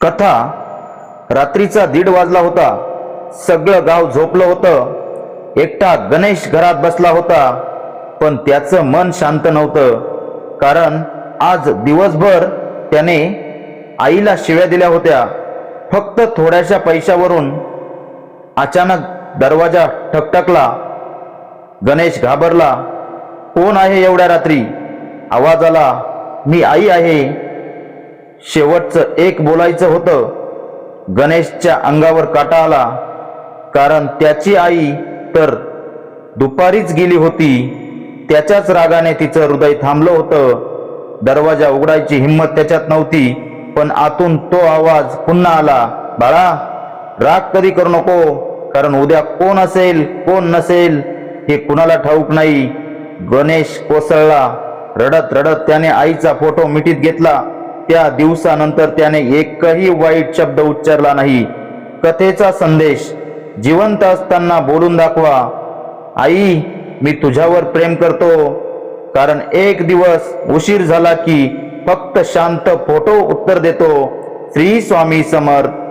कथा रात्रीचा दीड वाजला होता. सगळं गाव झोपलं होतं. एकटा गणेश घरात बसला होता पण त्याचं मन शांत नव्हतं. कारण आज दिवसभर त्याने आईला शिव्या दिल्या होत्या. फक्त थोड्याशा पैशावरून अचानक दरवाजा ठकठकला. गणेश घाबरला. कोण आहे एवढ्या रात्री आवाज आला. मी आई आहे. शेवटचं एक बोलायचं होतं. गणेशच्या अंगावर काटा आला. कारण त्याची आई तर दुपारीच गेली होती. त्याच्याच रागाने तिचं हृदय थांबलं होतं. दरवाजा उघडायची हिंमत त्याच्यात नव्हती. पण आतून तो आवाज पुन्हा आला. बाळा राग कधी करू नको. कारण उद्या कोण असेल कोण नसेल हे कुणाला ठाऊक नाही. गणेश कोसळला. रडत रडत त्याने आईचा फोटो मिठीत घेतला. त्या दिवसानंतर त्याने एकही वाईट शब्द उच्चारला नाही. कथेचा संदेश जिवंत असताना बोलून दाखवा आई मी तुझ्यावर प्रेम करतो. कारण एक दिवस उशीर झाला की फक्त शांत फोटो उत्तर देतो. श्री स्वामी समर्थ.